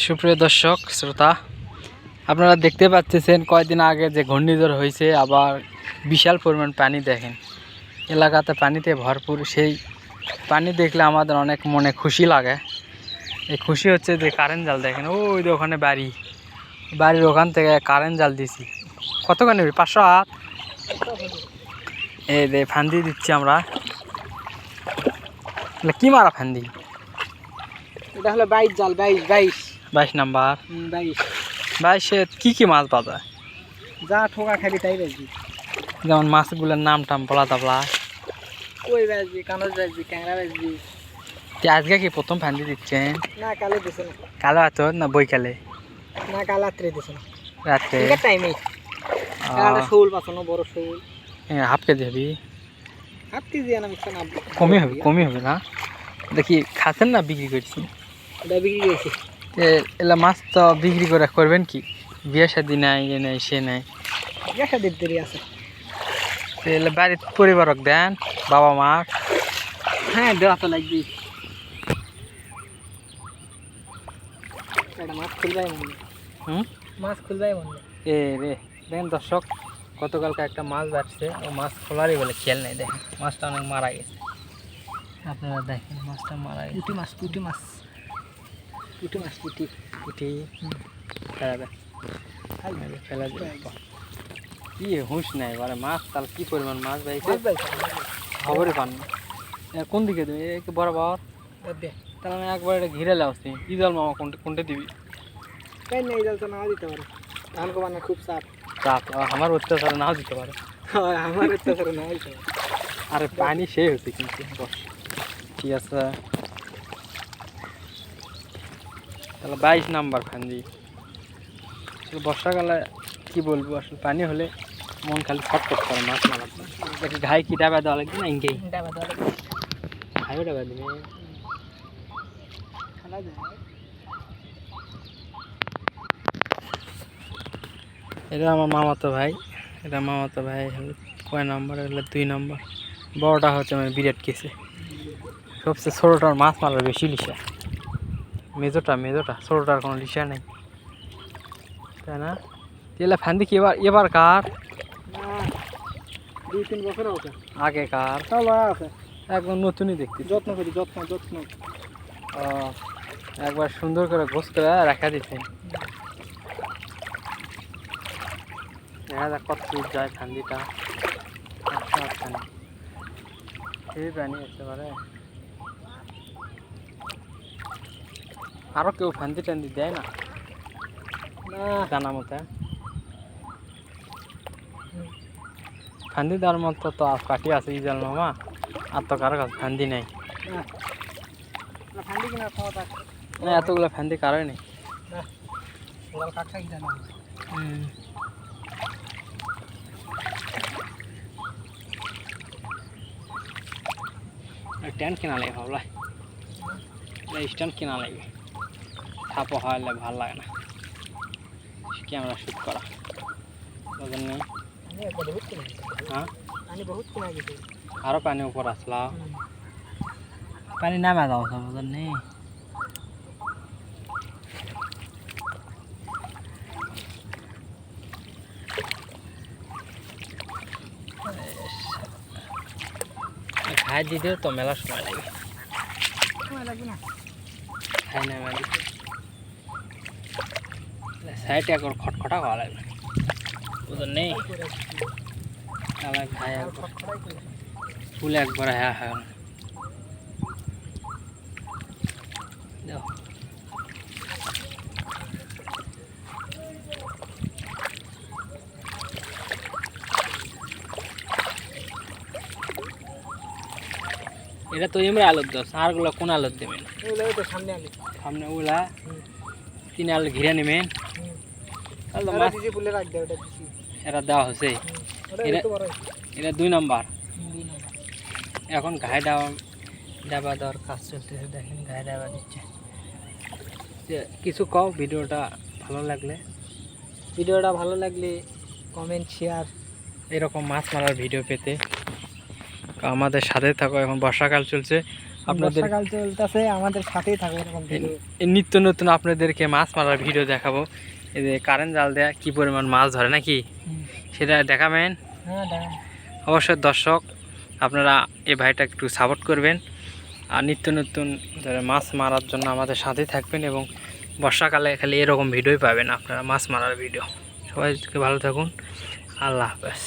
সুপ্রিয় দর্শক, শ্রোতা, আপনারা দেখতে পাচ্ছেন কয়েকদিন আগে যে ঘূর্ণিঝড় হয়েছে, আবার বিশাল পরিমাণ পানি দেখেন। এলাকাতে পানিতে ভরপুর সেই পানি দেখলে আমাদের অনেক মনে খুশি লাগে। এই খুশি হচ্ছে যে কারেন্ট জাল দেখেন, ওই ওখানে বাড়ি। বাড়ির ওখান থেকে কারেন্ট জাল দিছি। কতখানি? পাঁচশো হাত এই যে ফান্দি দিচ্ছি আমরা। কি মারা ফান্দি? এটা হলো বাইশ জাল, বাইশ বাইশ। বাইশ নাম্বার। বাইশ। বাইশে কি কি মাছ পাওয়া যায় যা ঠোকা খাবি তাই বাজবি যেমন মাছগুলোর নাম টাম বলা তাবলা। কই বাজবি কানজ বাজবি ক্যাংরা তো আজকে কি প্রথম ফান্দি দিচ্ছেন না কালে দিছে না। কালো আতো না বইকালে না কাল রাত্রে দিছে না। রাত্রে? টাইমে। শোল পাচ্ছ না বড় শোল। হাফ কেজি হবি? হাফ কেজি আনা মিশছে না কমই হবে কমই হবে না? দেখি খাচ্ছেন না বিক্রি করছি বিক্রি এ এলা মাছ তো বিক্রি করে করবেন কি? বিয়ে শাদি নাই এ নাই সে নাই। একটা দেড় দেরি আছে। এলা বাড়ির পরিবারক দেন বাবা মা। হ্যাঁ দেওয়া তো লাগবে। মাছ খুলবাই মনে হুম? মাছ খুলবাই মনে এ রে দেখেন দর্শক গতকালকে একটা মাছ বাড়ছে ও মাছ খোলারই বলে খেয়াল নেই দেখেন। মাছটা অনেক মারা গেছে। আপনারা দেখেন মাছটা মারা গেছে। পুটি মাছ পুটি মাছ। পুটি মাছ পুটি উঠি ফেলা দেয় ফেলা কি হুঁশ নাই এবারে মাছ তাহলে কি পরিমাণ মাছ বাইছে খবরই পান কোন দিকে তুমি একে বরাবর। তাহলে আমি একবার এটা ঘিরে লাউছি ইদল মামা কোনটা কোনটা দিবি? তাই না এই জালটা নাও দিতে পারে। ধান কোবানো খুব চাপ। চাপ আমার অত্যাচারে নাও দিতে পারে। আমার অত্যাচার নাও দিতে পারে। আরে পানি সেই হচ্ছে কিন্তু বস। ঠিক আছে। তাহলে বাইশ নাম্বার ফান্দি আসলে বর্ষাকালে কি বলব আসলে পানি হলে মন খালি ছটফট করে মাছ জন্য। দেখি ঘাই কি ডাবা দেওয়া লাগবে না ইঙ্গেই? ঘাইও ডাবা দিবে এটা আমার মামাতো ভাই। এটা মামাতো ভাই হলো কয় নাম্বার? হলো দুই নাম্বার। বড়টা হচ্ছে মানে বিরাট কেসে। সবচেয়ে ছোটোটার মাছ মারার বেশি লিসা। মেজোটা মেজোটা ছোটোটার কোনো লিসা নেই। তাই না? তেলা ফ্যান কি এবার এবার কার? দুই তিন বছর আগে কার? আছে। একদম নতুনই দেখতে যত্ন করি যত্ন যত্ন। একবার সুন্দর করে গোস করে রাখা দিতে দেখা যাক কত দূর যায় ফান্দিটা আচ্ছা আচ্ছা। সেই প্রাণী আসতে পারে আরও কেউ ফান্দি টান্দি দেয় না। জানা মতে। ফান্দি দেওয়ার মতো তো কাটি আছে ইজাল মামা আর তো কারও কাছে ফান্দি নেই। না। এতগুলো ফান্দি কারোই নেই। ওরা কাঠা কিনা লাগে ভাবলা। স্ট্যান্ড কিনা লাগবে ছাপো হওয়ালে ভালো লাগে না। ক্যামেরা শ্যুট করা। ওজন নেই হ্যাঁ? আরও পানি উপর আসলা। পানি নামে দাও সব ওজন নেই। খাই দিতেও তো মেলা সময় লাগে। সময় লাগবে না। খাই নামে দিতে সাইডে একবার খটখটা খাওয়া লাগবে। ওজন নেই? একবার ফুল একবার হ্যাঁ হ্যাঁ। এটা তো এমনি আলুর দোষ আরগুলো কোন আলুর দেবেন? সামনে ওগুলা তিন আলু ঘিরে নেবেন। এরা দেওয়া এরা- দুই নাম্বার। এখন ঘাই দেওয়া ডাবা দেওয়ার কাজ চলতেছে দেখেন ঘাই ডাবা দিচ্ছে। কিছু কও ভিডিওটা ভালো লাগলে? ভিডিওটা ভালো লাগলে কমেন্ট শেয়ার এরকম মাছ মারার ভিডিও পেতে। আমাদের সাথে থাকো এখন বর্ষাকাল চলছে। আপনাদের বর্ষাকাল চলতেছে আমাদের সাথেই থাকবে এরকম নিত্য নতুন আপনাদেরকে মাছ মারার ভিডিও দেখাবো। এই যে কারেন্ট জাল দেয়া কি পরিমাণ মাছ ধরে নাকি? সেটা দেখাবেন হ্যাঁ অবশ্যই দর্শক আপনারা এই ভাইটা একটু সাপোর্ট করবেন। আর নিত্য নতুন মাছ মারার জন্য আমাদের সাথে থাকবেন এবং বর্ষাকালে খালি এরকম ভিডিওই পাবেন আপনারা মাছ মারার ভিডিও। সবাইকে ভালো থাকুন। আল্লাহ হাফেজ।